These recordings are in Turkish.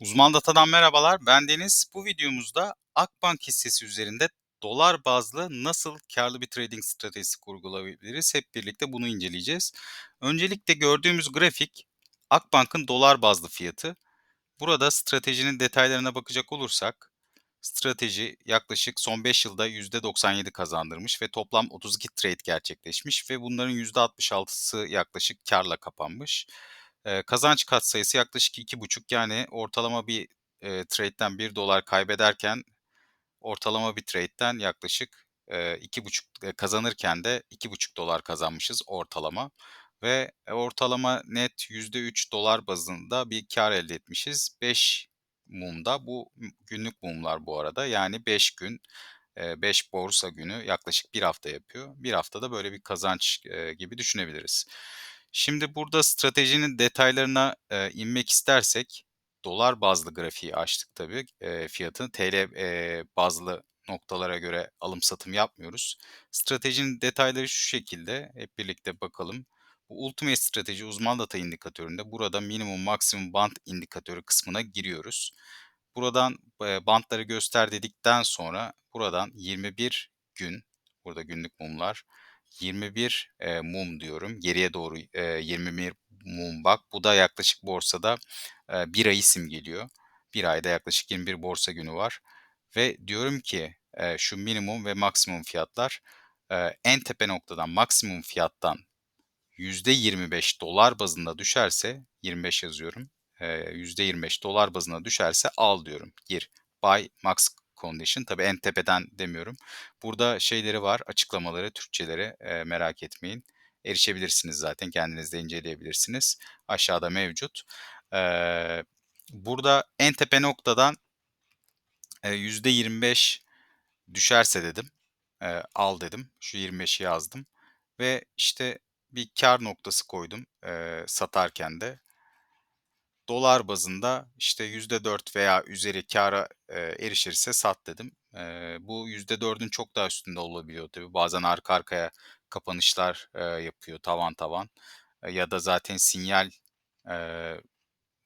Uzman Data'dan merhabalar. Ben Deniz. Bu videomuzda Akbank hissesi üzerinde dolar bazlı nasıl karlı bir trading stratejisi kurgulayabiliriz? Hep birlikte bunu inceleyeceğiz. Öncelikle gördüğümüz grafik Akbank'ın dolar bazlı fiyatı. Burada stratejinin detaylarına bakacak olursak strateji yaklaşık son 5 yılda %97 kazandırmış ve toplam 32 trade gerçekleşmiş ve bunların %66'sı yaklaşık karla kapanmış. Eee, kazanç katsayısı yaklaşık 2,5 yani ortalama bir, eee, trade'den $1 kaybederken ortalama bir trade'den yaklaşık, eee, 2,5 eee, kazanırken de $2,5 kazanmışız ortalama ve, ortalama net %3 dolar bazında bir kâr elde etmişiz 5 mumda. Bu günlük mumlar bu arada. Yani 5 gün, eee, 5 borsa günü yaklaşık 1 hafta yapıyor. 1 haftada böyle bir kazanç, eee, gibi düşünebiliriz. Şimdi burada stratejinin detaylarına, eee, inmek istersek dolar bazlı grafiği açtık tabii. Eee, fiyatın TL, eee, bazlı noktalara göre alım satım yapmıyoruz. Stratejinin detayları şu şekilde, hep birlikte bakalım. Bu Ultimate Strateji Uzman Data indikatöründe burada minimum maksimum band indikatörü kısmına giriyoruz. Buradan, eee, bantları göster dedikten sonra buradan 21 gün, burada günlük mumlar, 21, eee, mum diyorum. Geriye doğru, eee, 21 mum bak. Bu da yaklaşık borsada, eee, 1 ayı simgeliyor. 1 ayda yaklaşık 21 borsa günü var ve diyorum ki, eee, şu minimum ve maksimum fiyatlar, eee, en tepe noktadan maksimum fiyattan %25 dolar bazında düşerse, 25 yazıyorum, eee, %25 dolar bazına düşerse al diyorum. Gir. Buy max condition. Tabii en tepeden demiyorum. Burada şeyleri var, açıklamaları, Türkçeleri, eee, merak etmeyin. Erişebilirsiniz zaten, kendiniz de inceleyebilirsiniz. Aşağıda mevcut. Eee, burada en tepe noktadan eee, %25 düşerse dedim, eee, al dedim. Şu 25'i yazdım ve işte bir kâr noktası koydum, eee, satarken de. Dolar bazında işte %4 veya üzeri kâra, eee, erişirse sat dedim. Eee, bu %4'ün çok daha üstünde olabiliyor tabii. Bazen arka arkaya kapanışlar, eee, yapıyor tavan tavan, eee, ya da zaten sinyal, eee,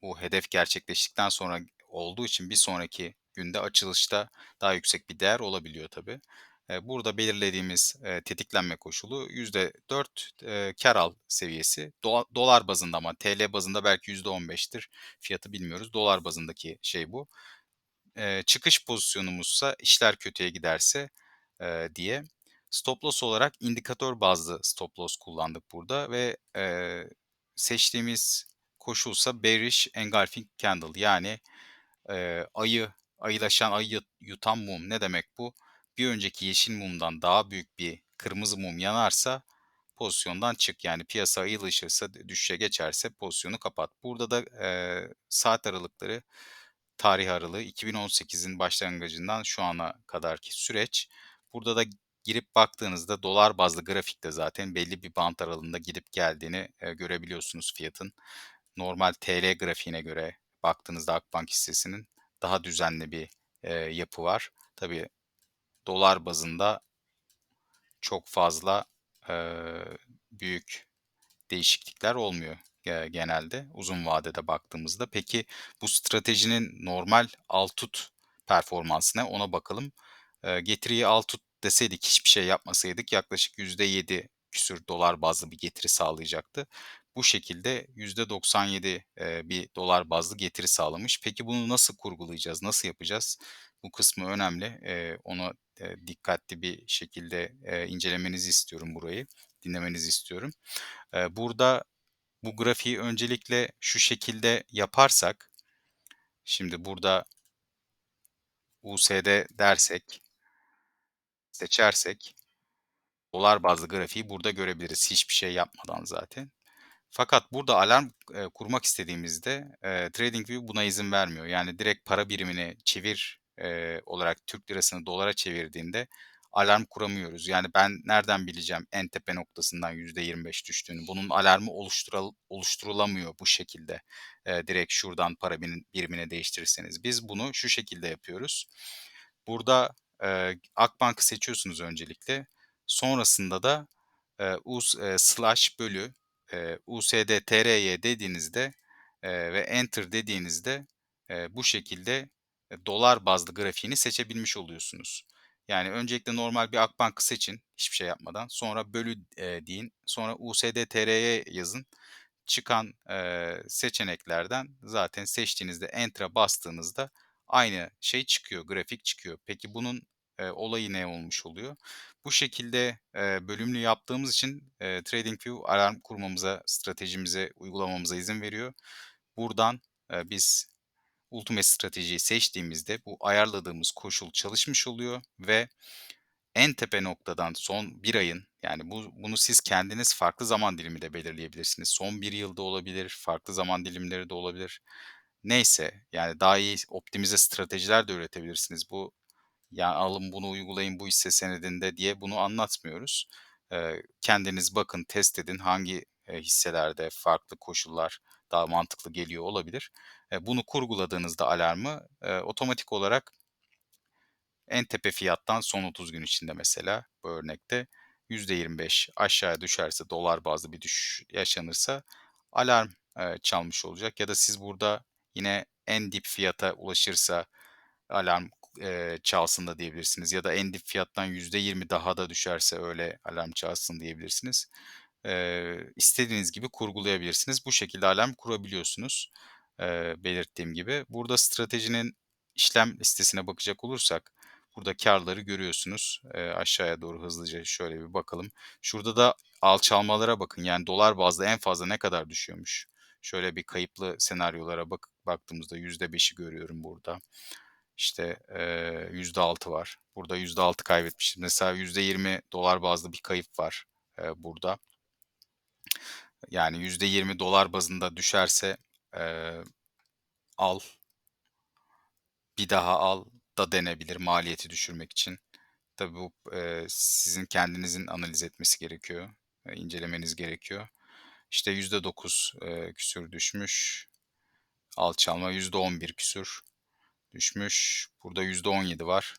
bu hedef gerçekleştikten sonra olduğu için bir sonraki günde açılışta daha yüksek bir değer olabiliyor tabii. Burada belirlediğimiz, tetiklenme koşulu %4, eee, kâr al seviyesi. Dola dolar bazında ama TL bazında belki %15'tir. Fiyatı bilmiyoruz. Dolar bazındaki şey bu. Çıkış pozisyonumuzsa işler kötüye giderse, diye. Stop loss olarak indikatör bazlı stop loss kullandık burada ve, seçtiğimiz koşulsa bearish engulfing candle yani, ayı, ayılaşan, ayı yutan mum. Ne demek bu? Bir önceki yeşil mumdan daha büyük bir kırmızı mum yanarsa pozisyondan çık. Yani piyasa ayılaşırsa, d düşüşe geçerse pozisyonu kapat. Burada da, eee, saat aralıkları, tarih aralığı 2018'in başlangıcından şu ana kadarki süreç. Burada da girip baktığınızda dolar bazlı grafikte zaten belli bir bant aralığında gidip geldiğini, eee, görebiliyorsunuz fiyatın. Normal TL grafiğine göre baktığınızda Akbank hissesinin daha düzenli bir, eee, yapı var. Tabii dolar bazında çok fazla, eee, büyük değişiklikler olmuyor, eee, genelde uzun vadede baktığımızda. Peki bu stratejinin normal al tut performansı ne? Ona bakalım. Eee, getiriyi al tut deseydik, hiçbir şey yapmasaydık yaklaşık %7 küsur dolar bazlı bir getiri sağlayacaktı. Bu şekilde %97, eee, bir dolar bazlı getiri sağlamış. Peki bunu nasıl kurgulayacağız, nasıl yapacağız? Bu kısmı önemli. Eee, onu, eee, dikkatli bir şekilde, eee, incelemenizi istiyorum burayı, dinlemenizi istiyorum. Eee, burada bu grafiği öncelikle şu şekilde yaparsak, şimdi burada USD dersek seçersek dolar bazlı grafiği burada görebiliriz hiçbir şey yapmadan zaten. Fakat burada alarm, eee, kurmak istediğimizde, eee, TradingView buna izin vermiyor. Yani direkt para birimini çevir, eee, olarak Türk lirasını dolara çevirdiğinde alarm kuramıyoruz. Yani ben nereden bileceğim en tepe noktasından %25 düştüğünü? Bunun alarmı oluştural oluşturulamıyor bu şekilde, eee, direkt şuradan para birim birimini değiştirirseniz. Biz bunu şu şekilde yapıyoruz. Burada, eee, Akbank'ı seçiyorsunuz öncelikle. Sonrasında da, eee, us eee, slash bölü, eee, USD TRY dediğinizde, eee, ve enter dediğinizde, eee, bu şekilde, eee, dolar bazlı grafiğini seçebilmiş oluyorsunuz. Yani öncelikle normal bir Akbank'ı seçin hiçbir şey yapmadan. Sonra bölü, eee, deyin. Sonra USD yazın. Çıkan, eee, seçeneklerden zaten seçtiğinizde enter'a bastığınızda aynı şey çıkıyor, grafik çıkıyor. Peki bunun, eee, olayı ne olmuş oluyor? Bu şekilde, eee, bölümlü yaptığımız için, eee, TradingView alarm kurmamıza, stratejimize uygulamamıza izin veriyor. Buradan, eee, biz Ultimate Strateji'yi seçtiğimizde bu ayarladığımız koşul çalışmış oluyor ve en tepe noktadan son 1 ayın, yani bu bunu siz kendiniz farklı zaman dilimi de belirleyebilirsiniz. Son 1 yılda olabilir, farklı zaman dilimleri de olabilir. Neyse, yani daha iyi optimize stratejiler de üretebilirsiniz. Bu, ya alın bunu uygulayın bu hisse senedinde diye bunu anlatmıyoruz. Kendiniz bakın, test edin hangi, hisselerde farklı koşullar daha mantıklı geliyor olabilir. Eee, bunu kurguladığınızda alarmı, eee, otomatik olarak en tepe fiyattan son 30 gün içinde mesela bu örnekte %25 aşağıya düşerse, dolar bazlı bir düşüş yaşanırsa alarm, eee, çalmış olacak ya da siz burada yine en dip fiyata ulaşırsa alarm, eee, çalsın da diyebilirsiniz ya da en dip fiyattan %20 daha da düşerse öyle alarm çalsın diyebilirsiniz. Eee, istediğiniz gibi kurgulayabilirsiniz. Bu şekilde alarm kurabiliyorsunuz, eee, belirttiğim gibi. Burada stratejinin işlem listesine bakacak olursak burada kârları görüyorsunuz. Eee, aşağıya doğru hızlıca şöyle bir bakalım. Şurada da alçalmalara bakın, yani dolar bazlı en fazla ne kadar düşüyormuş? Şöyle bir kayıplı senaryolara bak baktığımızda %5'i görüyorum burada. İşte, eee, %6 var. Burada %6 kaybetmişiz. Mesela %20 dolar bazlı bir kayıp var, eee, burada. Yani %20 dolar bazında düşerse, eee, al bir daha al da denebilir maliyeti düşürmek için. Tabii bu, eee, sizin kendinizin analiz etmesi gerekiyor, eee, incelemeniz gerekiyor. İşte %9, eee, küsur düşmüş. Alçalma %11 küsur düşmüş. Burada %17 var.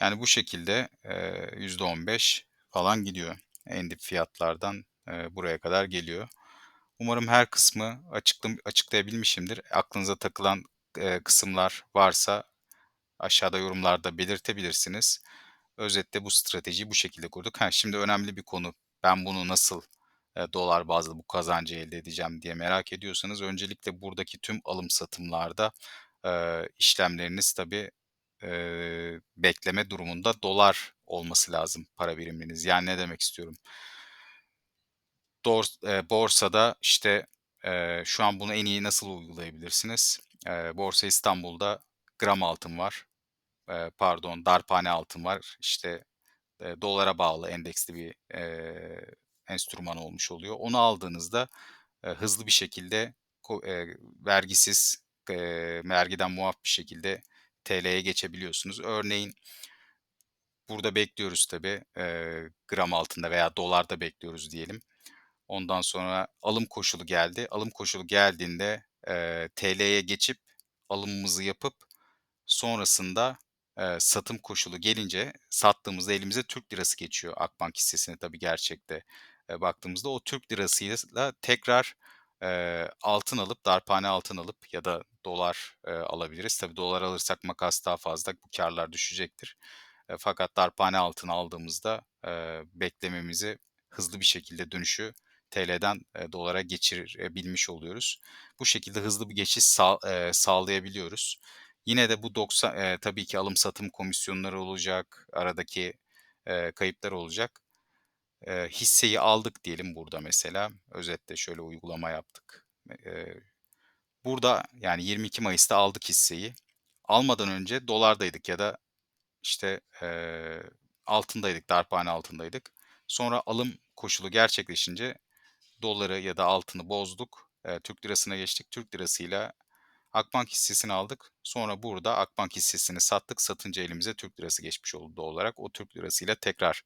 Yani bu şekilde, eee, %15 falan gidiyor. En dip fiyatlardan, eee, buraya kadar geliyor. Umarım her kısmı açıklam açıklayabilmişimdir. Aklınıza takılan, eee, kısımlar varsa aşağıda yorumlarda belirtebilirsiniz. Özetle bu stratejiyi bu şekilde kurduk. Ha, şimdi önemli bir konu. Ben bunu nasıl, eee, dolar bazlı bu kazancı elde edeceğim diye merak ediyorsanız öncelikle buradaki tüm alım satımlarda, eee, işlemleriniz tabii, eee, bekleme durumunda dolar olması lazım para biriminiz. Yani ne demek istiyorum? Dors eee, borsada, işte, eee, şu an bunu en iyi nasıl uygulayabilirsiniz? Eee, Borsa İstanbul'da gram altın var. Eee, pardon, darphane altın var. İşte, eee, dolara bağlı endeksli bir, eee, enstrüman olmuş oluyor. Onu aldığınızda, eee, hızlı bir şekilde eee, vergisiz, eee, vergiden muaf bir şekilde TL'ye geçebiliyorsunuz. Örneğin burada bekliyoruz tabii, eee, gram altında veya dolarda bekliyoruz diyelim. Ondan sonra alım koşulu geldi. Alım koşulu geldiğinde, eee, TL'ye geçip alımımızı yapıp sonrasında, eee, satım koşulu gelince sattığımızda elimize Türk lirası geçiyor Akbank hissesine tabii gerçekte, eee, baktığımızda. O Türk lirasıyla tekrar, eee, altın alıp, darphane altın alıp ya da dolar, eee, alabiliriz. Tabii dolar alırsak makas daha fazla, bu kârlar düşecektir. Eee, fakat darphane altın aldığımızda, eee, beklememizi hızlı bir şekilde dönüşü TL'den, eee, dolara geçirebilmiş oluyoruz. Bu şekilde hızlı bir geçiş sağ eee, sağlayabiliyoruz. Yine de bu doksa eee, tabii ki alım satım komisyonları olacak, aradaki, eee, kayıplar olacak. Eee, hisseyi aldık diyelim burada mesela. Özetle şöyle uygulama yaptık. Eee, burada yani 22 Mayıs'ta aldık hisseyi. Almadan önce dolardaydık ya da, işte, eee, altındaydık, darphane altındaydık. Sonra alım koşulu gerçekleşince doları ya da altını bozduk, eee, Türk lirasına geçtik. Türk lirasıyla Akbank hissesini aldık. Sonra burada Akbank hissesini sattık. Satınca elimize Türk lirası geçmiş oldu olarak. O Türk lirasıyla tekrar,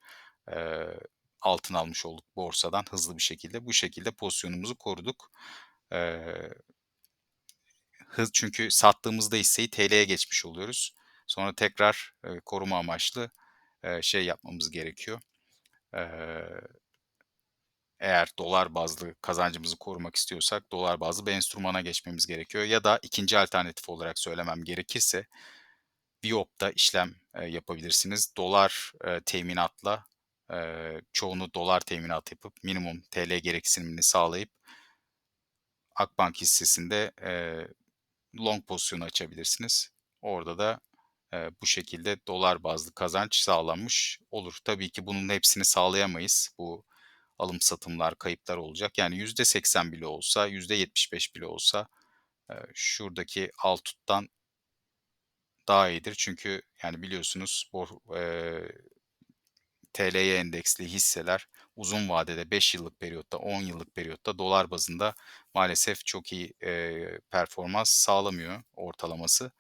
eee, altın almış olduk borsadan hızlı bir şekilde. Bu şekilde pozisyonumuzu koruduk. Eee hız çünkü sattığımızda hisseyi TL'ye geçmiş oluyoruz. Sonra tekrar, eee, koruma amaçlı, eee, şey yapmamız gerekiyor. Eee eğer dolar bazlı kazancımızı korumak istiyorsak dolar bazlı bir enstrümana geçmemiz gerekiyor ya da ikinci alternatif olarak söylemem gerekirse Viyop'ta işlem, eee, yapabilirsiniz. Dolar, eee, teminatla, eee, çoğunu dolar teminatı yapıp minimum TL gereksinimini sağlayıp Akbank hissesinde, eee, long pozisyonu açabilirsiniz. Orada da, eee, bu şekilde dolar bazlı kazanç sağlanmış olur. Tabii ki bunun hepsini sağlayamayız. Bu alım satımlar, kayıplar olacak. Yani %80 bile olsa, %75 bile olsa, şuradaki al tuttan daha iyidir. Çünkü yani biliyorsunuz bor eee, TL'ye endeksli hisseler uzun vadede 5 yıllık periyotta, 10 yıllık periyotta dolar bazında maalesef çok iyi, eee, performans sağlamıyor ortalaması.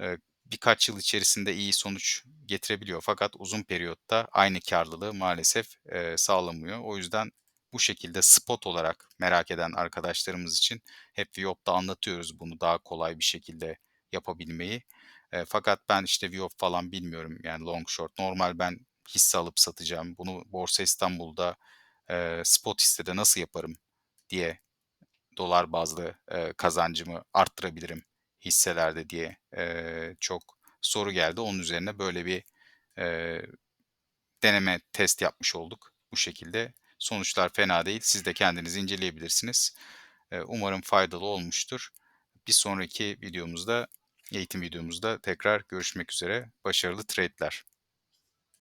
Eee, birkaç yıl içerisinde iyi sonuç getirebiliyor fakat uzun periyotta aynı kârlılığı maalesef, eee, sağlamıyor. O yüzden bu şekilde spot olarak merak eden arkadaşlarımız için hep Viyop'ta anlatıyoruz bunu daha kolay bir şekilde yapabilmeyi. Eee, fakat ben, işte, Viyop falan bilmiyorum, yani long short. Normal ben hisse alıp satacağım, bunu Borsa İstanbul'da, eee, spot hissede nasıl yaparım diye dolar bazlı, eee, kazancımı arttırabilirim hisselerde diye, eee, çok soru geldi. Onun üzerine böyle bir, eee, deneme, test yapmış olduk bu şekilde. Sonuçlar fena değil. Siz de kendiniz inceleyebilirsiniz. Eee, umarım faydalı olmuştur. Bir sonraki videomuzda, eğitim videomuzda tekrar görüşmek üzere. Başarılı trade'ler.